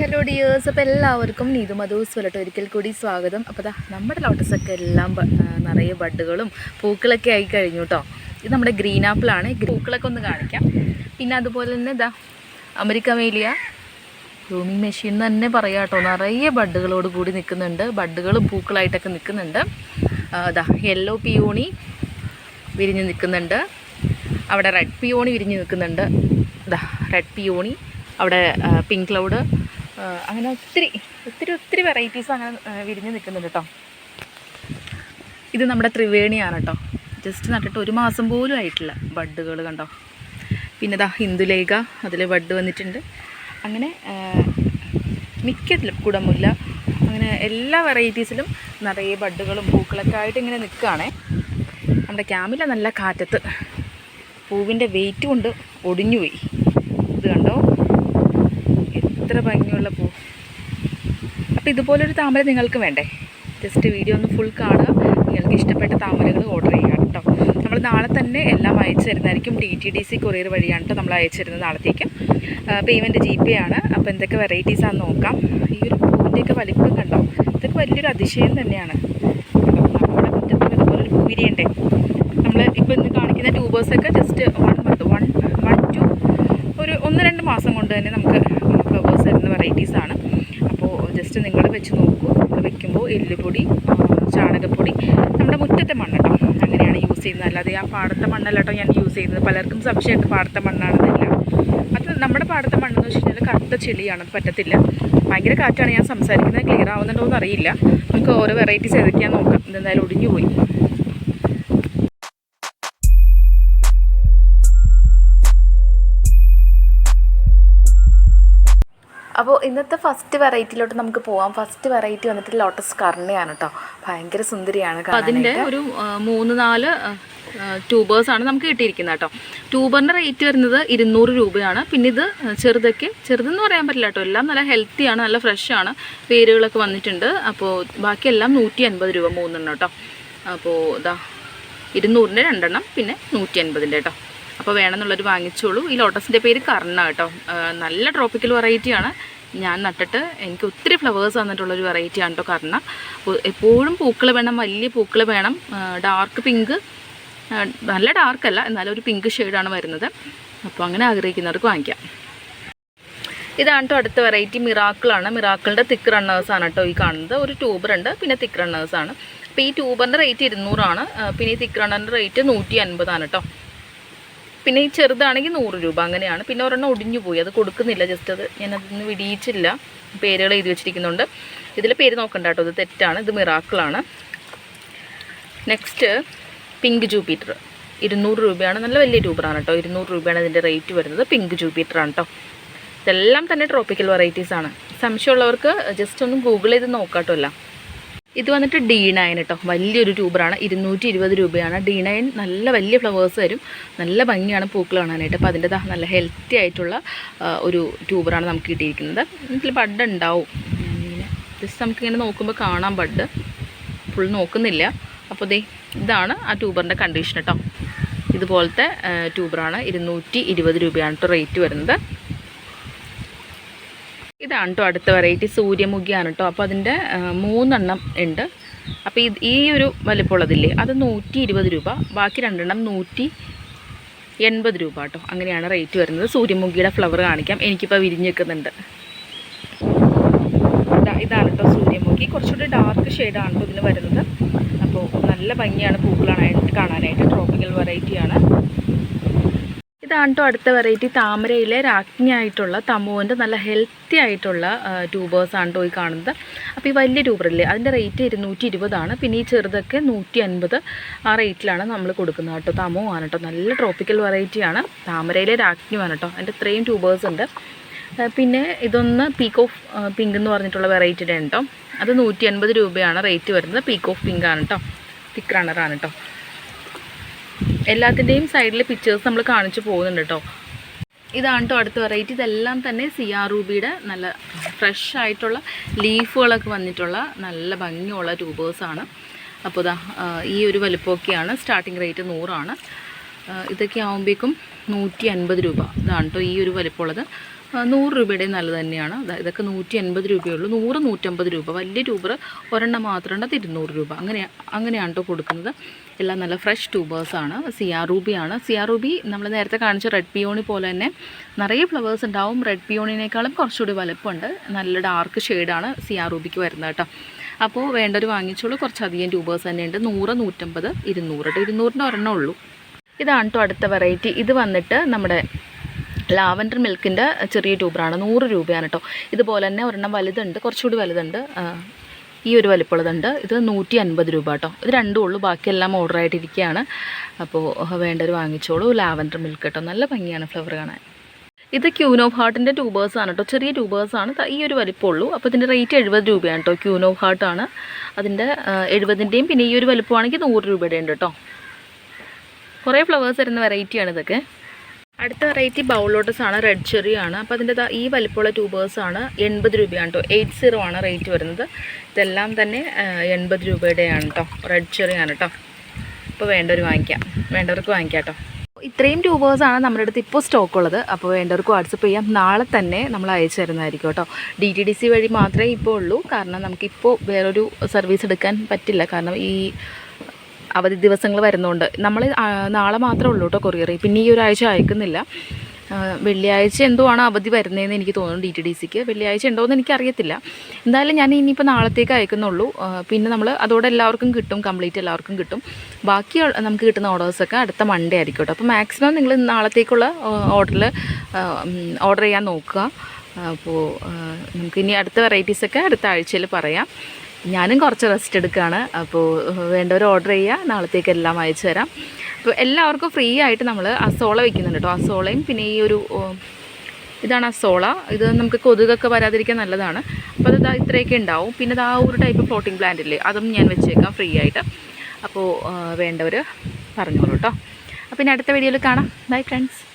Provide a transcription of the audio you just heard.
Hello dears അപ്പോൾ എല്ലാവർക്കും നീതു മധുസ് ഒരിക്കൽ കൂടി സ്വാഗതം. അപ്പോൾ ദാ നമ്മുടെ ലോട്ടസൊക്കെ എല്ലാം നിറയെ ബഡുകളും പൂക്കളൊക്കെ ആയി കഴിഞ്ഞു കേട്ടോ ഇത് നമ്മുടെ ഗ്രീൻ ആപ്പിളാണ്. പൂക്കളൊക്കെ ഒന്ന് കാണിക്കാം. പിന്നെ അതുപോലെ തന്നെ ഇതാ അമരിക്ക മേലിയ ഗ്രൂമിങ് മെഷീൻ എന്ന് തന്നെ പറയാം കേട്ടോ നിറയെ ബഡുകളോട് കൂടി നിൽക്കുന്നുണ്ട്. ബഡുകളും പൂക്കളായിട്ടൊക്കെ നിൽക്കുന്നുണ്ട്. അതാ യെല്ലോ പിയൂണി വിരിഞ്ഞ് നിൽക്കുന്നുണ്ട്. അവിടെ റെഡ് പിയോണി വിരിഞ്ഞ് നിൽക്കുന്നുണ്ട്. ഇതാ റെഡ് പിയോണി അവിടെ പിങ്ക് ക്ലൗഡ് അങ്ങനെ ഒത്തിരി ഒത്തിരി ഒത്തിരി വെറൈറ്റീസ് അങ്ങനെ വിരിഞ്ഞ് നിൽക്കുന്നുണ്ട് കേട്ടോ ഇത് നമ്മുടെ ത്രിവേണിയാണ് കേട്ടോ ജസ്റ്റ് നട്ടിട്ട് ഒരു മാസം പോലും ആയിട്ടില്ല ബഡ്ഡുകൾ കണ്ടോ. പിന്നെ ഇതാ ഹിന്ദുലേഖ അതിൽ ബഡ് വന്നിട്ടുണ്ട്. അങ്ങനെ മിക്കതിലും കുടമുല്ല. അങ്ങനെ എല്ലാ വെറൈറ്റീസിലും നിറയെ ബഡ്ഡുകളും പൂക്കളൊക്കെ ആയിട്ട് ഇങ്ങനെ നിൽക്കുകയാണേ. നമ്മുടെ ക്യാമ്പിലെ നല്ല കാറ്റത്ത് പൂവിന്റെ വെയിറ്റ് കൊണ്ട് ഒടിഞ്ഞുപോയി. ഇത് കണ്ടോ? എത്ര ഭംഗിയുള്ള പൂ. അപ്പോൾ ഇതുപോലൊരു താമര നിങ്ങൾക്ക് വേണ്ടേ? ജസ്റ്റ് വീഡിയോ ഒന്ന് ഫുൾ കാണുക. നിങ്ങൾക്ക് ഇഷ്ടപ്പെട്ട താമരകൾ ഓർഡർ ചെയ്യുക കേട്ടോ. നമ്മൾ നാളെ തന്നെ എല്ലാം അയച്ചു തരുന്നതായിരിക്കും T T D C courier വഴിയാണ് കേട്ടോ നമ്മൾ അയച്ചു തരുന്നത് നാളത്തേക്ക്. പേയ്മെന്റ് ജി പേ ആണ്. അപ്പോൾ എന്തൊക്കെ വെറൈറ്റീസ് ആണെന്ന് നോക്കാം. ഈ ഒരു പൂവിന്റെയൊക്കെ വലിപ്പം കണ്ടോ? ഇതൊക്കെ വലിയൊരു അതിശയം തന്നെയാണ്? നമ്മുടെ മുറ്റത്തും ഇതുപോലെ ഒരു പൂ വിരിയണ്ടേ നമ്മൾ ഇപ്പോൾ ഇന്ന് കാണിക്കുന്ന ട്യൂബേഴ്സൊക്കെ just one month one one two ഒരു ഒന്ന് രണ്ട് മാസം കൊണ്ട് തന്നെ നമുക്ക് വെറൈറ്റീസാണ് അപ്പോൾ ജസ്റ്റ് നിങ്ങൾ വെച്ച് നോക്കൂ. നമ്മൾ വെക്കുമ്പോൾ എല്ലുപൊടി ചാണകപ്പൊടി നമ്മുടെ മുറ്റത്തെ മണ്ണ് കേട്ടോ അങ്ങനെയാണ് യൂസ് ചെയ്യുന്നത്. അല്ലാതെ ആ പാടത്തെ മണ്ണല്ല കേട്ടോ ഞാൻ യൂസ് ചെയ്യുന്നത്. പലർക്കും സംശയമുണ്ട് പാടത്തെ മണ്ണാണെന്നില്ല അത് നമ്മുടെ പാടത്തെ മണ്ണെന്ന് വെച്ച് കഴിഞ്ഞാൽ കറുത്ത ചെളിയാണ്. അത് പറ്റത്തില്ല. ഭയങ്കര കാറ്റാണ്. ഞാൻ സംസാരിക്കുന്നത് ക്ലിയർ ആവുന്നുണ്ടോ എന്ന് അറിയില്ല. നമുക്ക് ഓരോ വെറൈറ്റീസ് ഏതൊക്കെയാണെന്ന് നോക്കാം. ഇതെന്തായാലും ഒടിഞ്ഞു പോയി. ഇന്നത്തെ ഫസ്റ്റ് വെറൈറ്റിയിലോട്ട് നമുക്ക് പോവാം. ഫസ്റ്റ് വെറൈറ്റി വന്നിട്ട് ലോട്ടസ് കർണയാണ് കേട്ടോ ഭയങ്കര സുന്ദരിയാണ് അതിന്റെ ഒരു മൂന്ന് നാല് ട്യൂബേഴ്സ് ആണ് നമുക്ക് കിട്ടിയിരിക്കുന്നത് കേട്ടോ ട്യൂബറിന്റെ റേറ്റ് വരുന്നത് ഇരുന്നൂറ് രൂപയാണ്. പിന്നെ ഇത് ചെറുതൊക്കെ ചെറുതെന്ന് പറയാൻ പറ്റില്ല കേട്ടോ എല്ലാം നല്ല ഹെൽത്തിയാണ് നല്ല ഫ്രഷ് ആണ്. വേരുകളൊക്കെ വന്നിട്ടുണ്ട്. അപ്പോൾ ബാക്കിയെല്ലാം നൂറ്റി അൻപത് രൂപ മൂന്നെണ്ണം കേട്ടോ അപ്പോൾ ഇതാ ഇരുന്നൂറിന്റെ രണ്ടെണ്ണം പിന്നെ നൂറ്റി അൻപതിന്റെ കേട്ടോ അപ്പോൾ വേണമെന്നുള്ളൊരു വാങ്ങിച്ചോളൂ. ഈ ലോട്ടസിന്റെ പേര് കർണ കേട്ടോ നല്ല ട്രോപ്പിക്കൽ വെറൈറ്റിയാണ് ഞാൻ നട്ടിട്ട് എനിക്ക് ഒത്തിരി ഫ്ലവേഴ്സ് വന്നിട്ടുള്ളൊരു വെറൈറ്റിയാണ് കേട്ടോ കർണ. എപ്പോഴും പൂക്കൾ വേണം വലിയ പൂക്കൾ വേണം. ഡാർക്ക് പിങ്ക് നല്ല ഡാർക്കല്ല എന്നാലും ഒരു പിങ്ക് ഷെയ്ഡാണ് വരുന്നത്. അപ്പോൾ അങ്ങനെ ആഗ്രഹിക്കുന്നവർക്ക് വാങ്ങിക്കാം. ഇതാണ് കേട്ടോ അടുത്ത വെറൈറ്റി മിറാക്കിളാണ് മിറാക്കിളിന്റെ തിക്ക് റണ്ണേഴ്സാണ് കേട്ടോ ഈ കാണുന്നത്. ഒരു ട്യൂബർ ഉണ്ട് പിന്നെ തിക്ക് റണ്ണേഴ്സാണ് അപ്പോൾ ഈ ട്യൂബറിന്റെ റേറ്റ് ഇരുന്നൂറാണ്. പിന്നെ ഈ തിക്ക് റണ്ണറിന്റെ റേറ്റ് നൂറ്റി അൻപതാണ് കേട്ടോ പിന്നെ ഈ ചെറുതാണെങ്കിൽ നൂറ് രൂപ അങ്ങനെയാണ്. പിന്നെ ഒരെണ്ണം ഒടിഞ്ഞു പോയി. അത് കൊടുക്കുന്നില്ല. ജസ്റ്റ് അത് ഞാൻ അതൊന്നും വിടിയിച്ചില്ല. പേരുകൾ എഴുതി വെച്ചിരിക്കുന്നുണ്ട്. ഇതിൽ പേര് നോക്കണ്ട കേട്ടോ. ഇത് തെറ്റാണ്. ഇത് മിറാക്കിളാണ്. നെക്സ്റ്റ് പിങ്ക് ജൂപ്പിറ്റർ ഇരുന്നൂറ് രൂപയാണ്. നല്ല വലിയ രൂപറാണ് കേട്ടോ. ഇരുന്നൂറ് രൂപയാണ് ഇതിന്റെ റേറ്റ് വരുന്നത്. പിങ്ക് ജൂപ്പിറ്ററാണ് കേട്ടോ. ഇതെല്ലാം തന്നെ ട്രോപ്പിക്കൽ വെറൈറ്റീസാണ് ആണ്. സംശയമുള്ളവർക്ക് ജസ്റ്റ് ഒന്ന് ഗൂഗിൾ ചെയ്ത് നോക്കാട്ടോ ഇത് വന്നിട്ട് ഡി നയൻ കേട്ടോ വലിയൊരു ട്യൂബറാണ്. ഇരുന്നൂറ്റി ഇരുപത് രൂപയാണ്. ഡി നയൻ നല്ല വലിയ ഫ്ലവേഴ്സ് വരും നല്ല ഭംഗിയാണ് പൂക്കൾ കാണാനായിട്ട്. അപ്പോൾ അതിന്റെ നല്ല ഹെൽത്തി ആയിട്ടുള്ള ഒരു ട്യൂബറാണ് നമുക്ക് കിട്ടിയിരിക്കുന്നത്. ഇതിൽ ബഡ് ഉണ്ടാവും. ജസ്റ്റ് നമുക്കിങ്ങനെ നോക്കുമ്പോൾ കാണാം ബഡ്. ഫുൾ നോക്കുന്നില്ല. അപ്പോൾ ദേ ഇതാണ് ആ ട്യൂബറിന്റെ കണ്ടീഷൻ കേട്ടോ ഇതുപോലത്തെ ട്യൂബറാണ്. ഇരുന്നൂറ്റി ഇരുപത് രൂപയാണ് റേറ്റ് വരുന്നത്. ഇതാണ് കേട്ടോ അടുത്ത വെറൈറ്റി സൂര്യമുഖിയാണ് കേട്ടോ അപ്പോൾ അതിന്റെ മൂന്നെണ്ണം ഉണ്ട്. അപ്പോൾ ഇത് ഈ ഒരു വലിപ്പമുള്ളതില്ലേ അത് നൂറ്റി ഇരുപത് രൂപ. ബാക്കി രണ്ടെണ്ണം നൂറ്റി എൺപത് രൂപ കേട്ടോ അങ്ങനെയാണ് റേറ്റ് വരുന്നത്. സൂര്യമുഖിയുടെ ഫ്ലവർ കാണിക്കാം. എനിക്കിപ്പോൾ വിരിഞ്ഞ് നിൽക്കുന്നുണ്ട് ഇതാ ഇതാണ് കേട്ടോ സൂര്യമുഖി. കുറച്ചുകൂടി ഡാർക്ക് ഷെയ്ഡാണ് കേട്ടോ ഇതിന് വരുന്നത്. അപ്പോൾ നല്ല ഭംഗിയാണ് പൂക്കളാണായിട്ട് കാണാനായിട്ട് ട്രോപ്പിക്കൽ വെറൈറ്റിയാണ് ഇതാണ് കേട്ടോ അടുത്ത വെറൈറ്റി താമരയിലെ രാജ്ഞി ആയിട്ടുള്ള തമുവിന്റെ നല്ല ഹെൽത്തി ആയിട്ടുള്ള ട്യൂബേഴ്സ് കേട്ടോ ഈ കാണുന്നത്. അപ്പോൾ ഈ വലിയ ട്യൂബറില്ലേ അതിന്റെ റേറ്റ് ഇരുന്നൂറ്റി ഇരുപതാണ് പിന്നെ ഈ ചെറുതൊക്കെ നൂറ്റി അൻപത് ആ റേറ്റിലാണ് നമ്മൾ കൊടുക്കുന്നത് കേട്ടോ. തമോ ആണ് കേട്ടോ. നല്ല ട്രോപ്പിക്കൽ വെറൈറ്റിയാണ് താമരയിലെ രാജ്ഞിയാണ് കേട്ടോ. അതിന്റെ ഇത്രയും ട്യൂബേഴ്സ് ഉണ്ട്. പിന്നെ ഇതൊന്ന് പീക്ക് ഓഫ് പിങ്ക് എന്ന് പറഞ്ഞിട്ടുള്ള വെറൈറ്റിയുടെ ഉണ്ടോ? അത് നൂറ്റി അൻപത് രൂപയാണ് റേറ്റ് വരുന്നത്. പീക്ക് ഓഫ് പിങ്ക് ആണ് കേട്ടോ. തിക്ക് റണ്ണറാണ് കേട്ടോ. എല്ലാത്തിന്റെയും സൈഡിൽ പിക്ചേഴ്സ് നമ്മൾ കാണിച്ചു പോകുന്നുണ്ട് കേട്ടോ ഇതാണ് കേട്ടോ അടുത്ത വെറൈറ്റി ഇതെല്ലാം തന്നെ സിയാ റൂബിയുടെ നല്ല ഫ്രഷ് ആയിട്ടുള്ള ലീഫുകളൊക്കെ വന്നിട്ടുള്ള നല്ല ഭംഗിയുള്ള ട്യൂബേഴ്സാണ് അപ്പോൾ ഇതാ ഈ ഒരു വലുപ്പമൊക്കെയാണ്. സ്റ്റാർട്ടിങ് റേറ്റ് നൂറാണ്. ഇതൊക്കെ ആകുമ്പോഴേക്കും നൂറ്റി അൻപത് രൂപ. ഇതാണ് കേട്ടോ ഈ ഒരു വലിപ്പമുള്ളത്. നൂറ് രൂപയുടെ നല്ല തന്നെയാണ്. ഇതൊക്കെ നൂറ്റി എൺപത് രൂപയുള്ളൂ. നൂറ് നൂറ്റമ്പത് രൂപ. വലിയ ട്യൂബർ ഒരെണ്ണം മാത്രം അത് ഇരുന്നൂറ് രൂപ. അങ്ങനെ അങ്ങനെയാണ് കേട്ടോ കൊടുക്കുന്നത്. എല്ലാം നല്ല ഫ്രഷ് ട്യൂബേഴ്സാണ് റൂബി റൂബിയാണ് സിയാർ റൂബി നമ്മൾ നേരത്തെ കാണിച്ച റെഡ് പിയോണി പോലെ തന്നെ നിറയെ ഫ്ലവേഴ്സ് ഉണ്ടാവും. റെഡ് പിയോണിനേക്കാളും കുറച്ചുകൂടി വലുപ്പമുണ്ട്. നല്ല ഡാർക്ക് ഷെയ്ഡാണ് സിയാർ റൂബിക്ക് വരുന്നത് കേട്ടോ അപ്പോൾ വേണ്ടവർ വാങ്ങിച്ചോളൂ. കുറച്ചധികം ട്യൂബേഴ്സ് തന്നെയുണ്ട്. നൂറ് നൂറ്റമ്പത് ഇരുന്നൂറ് കേട്ടോ ഇരുന്നൂറിന്റെ ഒരെണ്ണം ഉള്ളൂ. ഇതാണ് കേട്ടോ അടുത്ത വെറൈറ്റി. ഇത് വന്നിട്ട് നമ്മുടെ ലാവൻഡർ മിൽക്കിന്റെ ചെറിയ ട്യൂബറാണ്. നൂറ് രൂപയാണ് കേട്ടോ. ഇതുപോലെ തന്നെ ഒരെണ്ണം വലുതുണ്ട് കുറച്ചുകൂടി വലുതുണ്ട്. ഈ ഒരു വലിപ്പമുള്ളതുണ്ട്. ഇത് നൂറ്റി അൻപത് രൂപ കേട്ടോ. ഇത് രണ്ടും ഉള്ളൂ ബാക്കിയെല്ലാം ഓർഡർ ആയിട്ടിരിക്കുകയാണ് അപ്പോൾ വേണ്ടവർ വാങ്ങിച്ചോളൂ ലാവൻഡർ മിൽക്ക് കേട്ടോ. നല്ല ഭംഗിയാണ് ഫ്ലവർ കാണാൻ. ഇത് ക്യൂനോ ഹാർട്ടിന്റെ ട്യൂബേഴ്സാണ് കേട്ടോ. ചെറിയ ട്യൂബേഴ്സാണ് ഈ ഒരു വലിപ്പമുള്ളൂ. അപ്പോൾ ഇതിന്റെ റേറ്റ് എഴുപത് രൂപയാണ് കേട്ടോ. ക്യൂനോ ഹാർട്ടാണ് അതിന്റെ എഴുപതിന്റെയും പിന്നെ ഈ ഒരു വലിപ്പമാണെങ്കിൽ നൂറ് രൂപയുടെ ഉണ്ട് കേട്ടോ. കുറേ ഫ്ലവേഴ്സ് വരുന്ന വെറൈറ്റിയാണ് ഇതൊക്കെ. അടുത്ത വെറൈറ്റി ബൗൾ ലോട്ടസ് ആണ് റെഡ് ചെറി ആണ്. അപ്പോൾ അതിന്റെ ഈ വലിപ്പമുള്ള ട്യൂബേഴ്സ് ആണ് എൺപത് രൂപയാണ് കേട്ടോ എയ്റ്റ് സീറോ ആണ് റേറ്റ് വരുന്നത്. ഇതെല്ലാം തന്നെ എൺപത് രൂപയുടെയാണ് കേട്ടോ റെഡ് ചെറി ആണ് കേട്ടോ അപ്പോൾ വേണ്ടവർ വാങ്ങിക്കാം. വേണ്ടവർക്ക് വാങ്ങിക്കാം കേട്ടോ ഇത്രയും ട്യൂബേഴ്സ് ആണ് നമ്മുടെ അടുത്ത് ഇപ്പോൾ സ്റ്റോക്ക് ഉള്ളത്. അപ്പോൾ വേണ്ടവർക്ക് വാട്സപ്പ് ചെയ്യാം. നാളെ തന്നെ നമ്മൾ അയച്ചു തരുന്നതായിരിക്കും കേട്ടോ ഡി ടി ഡി സി വഴി മാത്രമേ ഇപ്പോൾ ഉള്ളൂ. കാരണം നമുക്കിപ്പോൾ വേറൊരു സർവീസ് എടുക്കാൻ പറ്റില്ല. കാരണം ഈ അവധി ദിവസങ്ങൾ വരുന്നുണ്ട്. നമ്മൾ നാളെ മാത്രമേ ഉള്ളൂ കേട്ടോ കൊറിയർ പിന്നെ ഈ ഒരാഴ്ച അയക്കുന്നില്ല. വെള്ളിയാഴ്ച എന്തോ ആണ് അവധി വരുന്നതെന്ന് എനിക്ക് തോന്നുന്നു ഡി ടി ഡി സിക്ക്. വെള്ളിയാഴ്ച ഉണ്ടോ എന്ന് എനിക്കറിയത്തില്ല. എന്തായാലും ഞാൻ ഇനിയിപ്പോൾ നാളത്തേക്ക് അയക്കുന്നുള്ളൂ. പിന്നെ നമ്മൾ അതോടെ എല്ലാവർക്കും കിട്ടും കംപ്ലീറ്റ് എല്ലാവർക്കും കിട്ടും. ബാക്കി നമുക്ക് കിട്ടുന്ന ഓർഡേഴ്സൊക്കെ അടുത്ത മൺഡേ ആയിരിക്കും കേട്ടോ അപ്പോൾ മാക്സിമം നിങ്ങൾ നാളത്തേക്കുള്ള ഓർഡറിൽ ഓർഡർ ചെയ്യാൻ നോക്കുക. അപ്പോൾ നമുക്ക് ഇനി അടുത്ത വെറൈറ്റീസൊക്കെ അടുത്ത ആഴ്ചയിൽ പറയാം. ഞാനും കുറച്ച് റെസ്റ്റ് എടുക്കുകയാണ്. അപ്പോൾ വേണ്ടവർ ഓർഡർ ചെയ്യുക. നാളത്തേക്ക് എല്ലാം അയച്ചു തരാം. അപ്പോൾ എല്ലാവർക്കും ഫ്രീ ആയിട്ട് നമ്മൾ അസോള വയ്ക്കുന്നുണ്ട് കേട്ടോ അസോളയും പിന്നെ ഈ ഒരു ഇതാണ് അസോള. ഇത് നമുക്ക് കൊതുകൊക്കെ വരാതിരിക്കാൻ നല്ലതാണ്. അപ്പോൾ അത് ഇത്രയൊക്കെ ഉണ്ടാവും. പിന്നെ ആ ഒരു ടൈപ്പ് ഫ്ലോട്ടിംഗ് പ്ലാന്റ് ഇല്ലേ അതും ഞാൻ വെച്ചേക്കാം ഫ്രീ ആയിട്ട്. അപ്പോൾ വേണ്ടവർ പറഞ്ഞോളൂ കേട്ടോ അപ്പോൾ ഇനി അടുത്ത വീഡിയോയിൽ കാണാം. Bye friends